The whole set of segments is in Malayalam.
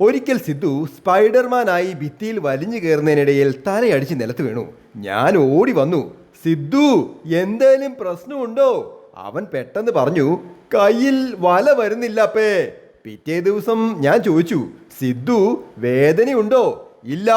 ഒരിക്കൽ സിദ്ധു സ്പൈഡർമാനായി ഭിത്തിയിൽ വലിഞ്ഞു കയറുന്നതിനിടയിൽ തലയടിച്ച് നിലത്ത് വീണു. ഞാൻ ഓടി വന്നു. സിദ്ധു എന്തേലും പ്രശ്നമുണ്ടോ? അവൻ പെട്ടെന്ന് പറഞ്ഞു കയ്യിൽ വല വരുന്നില്ല അപ്പേ. പിറ്റേ ദിവസം ഞാൻ ചോദിച്ചു സിദ്ധു വേദനയുണ്ടോ? ഇല്ല.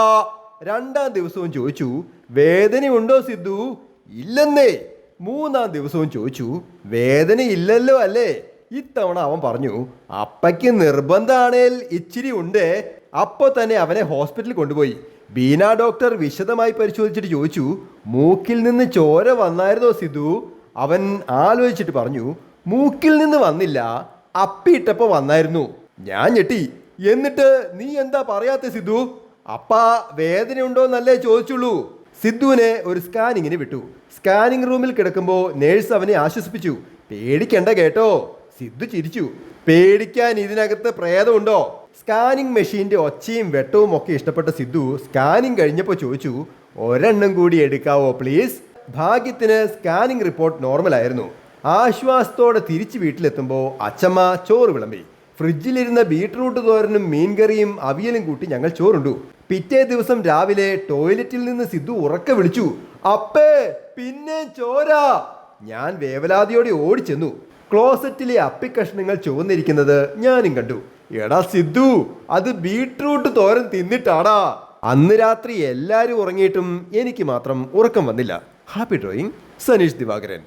രണ്ടാം ദിവസവും ചോദിച്ചു വേദനയുണ്ടോ സിദ്ധു? ഇല്ലെന്നേ. മൂന്നാം ദിവസവും ചോദിച്ചു വേദനയില്ലല്ലോ അല്ലേ? ഇത്തവണ അവൻ പറഞ്ഞു അപ്പയ്ക്ക് നിർബന്ധാണേൽ ഇച്ചിരി ഉണ്ട്. അപ്പൊ തന്നെ അവനെ ഹോസ്പിറ്റലിൽ കൊണ്ടുപോയി. ബീന ഡോക്ടർ വിശദമായി പരിശോധിച്ചിട്ട് ചോദിച്ചു മൂക്കിൽ നിന്ന് ചോര വന്നായിരുന്നോ സിദ്ധു? അവൻ ആലോചിച്ചിട്ട് പറഞ്ഞു മൂക്കിൽ നിന്ന് വന്നില്ല അപ്പിയിട്ടപ്പോ വന്നായിരുന്നു. ഞാൻ ഞെട്ടി. എന്നിട്ട് നീ എന്താ പറയാത്ത സിദ്ധു? അപ്പ വേദനയുണ്ടോന്നല്ലേ ചോദിച്ചുള്ളൂ. സിദ്ധുവിനെ ഒരു സ്കാനിങ്ങിന് വിട്ടു. സ്കാനിങ് റൂമിൽ കിടക്കുമ്പോൾ നേഴ്സ് അവനെ ആശ്വസിപ്പിച്ചു. പേടിക്കണ്ട കേട്ടോ. സിദ്ധു ചിരിച്ചു. പേടിക്കാൻ ഇതിനകത്ത് പ്രേതമുണ്ടോ? സ്കാനിങ് മെഷീന്റെ ഒച്ചയും വെട്ടവും ഒക്കെ ഇഷ്ടപ്പെട്ട സിദ്ധു സ്കാനിങ് കഴിഞ്ഞപ്പോൾ ചോദിച്ചു ഒരെണ്ണം കൂടി എടുക്കാവോ പ്ലീസ്? ഭാഗ്യത്തിന് സ്കാനിങ് റിപ്പോർട്ട് നോർമൽ ആയിരുന്നു ആശ്വാസത്തോടെ തിരിച്ച് വീട്ടിലെത്തുമ്പോൾ അച്ചമ്മ ചോറ് വിളമ്പി. ഫ്രിഡ്ജിലിരുന്ന ബീട്രൂട്ട് തോരനും മീൻകറിയും അവിയലും കൂട്ടി ഞങ്ങൾ ചോറുണ്ടു. പിറ്റേ ദിവസം രാവിലെ ടോയ്ലറ്റിൽ നിന്ന് സിദ്ധു ഉറക്കെ വിളിച്ചു അപ്പേ പിന്നെ ചോര. ഞാൻ വേവലാതിയോടെ ഓടിച്ചെന്നു. ക്ലോസറ്റിലെ അപ്പിക്കഷ്ണങ്ങൾ ചുവന്നിരിക്കുന്നത് ഞാനും കണ്ടു. എടാ സിദ്ധു അത് ബീട്രൂട്ട് തോരൻ തിന്നിട്ടാടാ. അന്ന് രാത്രി എല്ലാവരും ഉറങ്ങിയിട്ടും എനിക്ക് മാത്രം ഉറക്കം വന്നില്ല. Happy drawing Saneesh Divakaran.